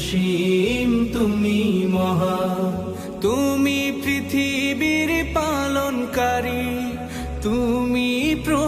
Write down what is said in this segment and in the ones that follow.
অসীম তুমি মহা তুমি পৃথিবীর পালনকারী তুমি প্রভু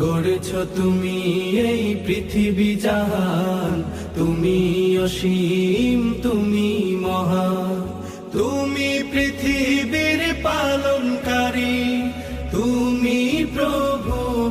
গড়েছ তুমি এই পৃথিবী জাহান। তুমি অসীম তুমি মহা তুমি পৃথিবীর পালনকারী। তুমি প্রভু